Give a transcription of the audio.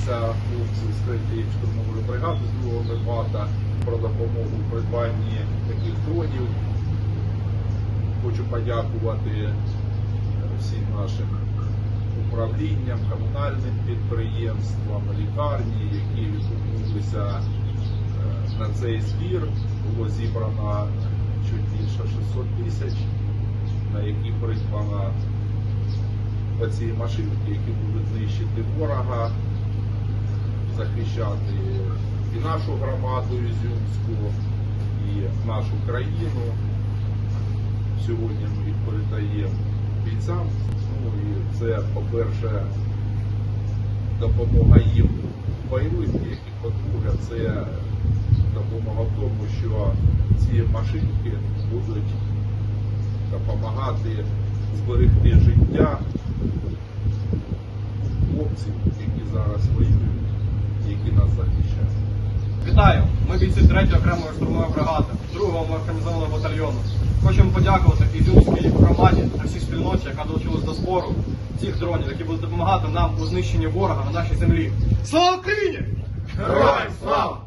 звернулися хлопці з 3-ї штурмової бригади з другого мебата про допомогу у придбанні таких дронів. Хочу подякувати всім нашим управлінням, комунальним підприємствам, лікарні, які відгукнулися е, на цей збір. Було зібрано чуть більше 600 тисяч, на які придбано оці машинки, які будуть знищити ворога, захищати і нашу громаду Ізюмську, і нашу країну. Сьогодні ми передаємо бійцям. Ну і це, по-перше, допомога їм в бойових і по-друге, це допомога в тому, що ці машинки будуть допомагати зберегти життя хлопців, які зараз воюють. Вітаю! Ми бійці 3-ї окремої штурмової бригади, 2-го механізованого батальйону. Хочемо подякувати Ізюмській громаді та всій спільноті, яка долучилась до збору цих дронів, які будуть допомагати нам у знищенні ворога на нашій землі. Слава Україні! Героям слава!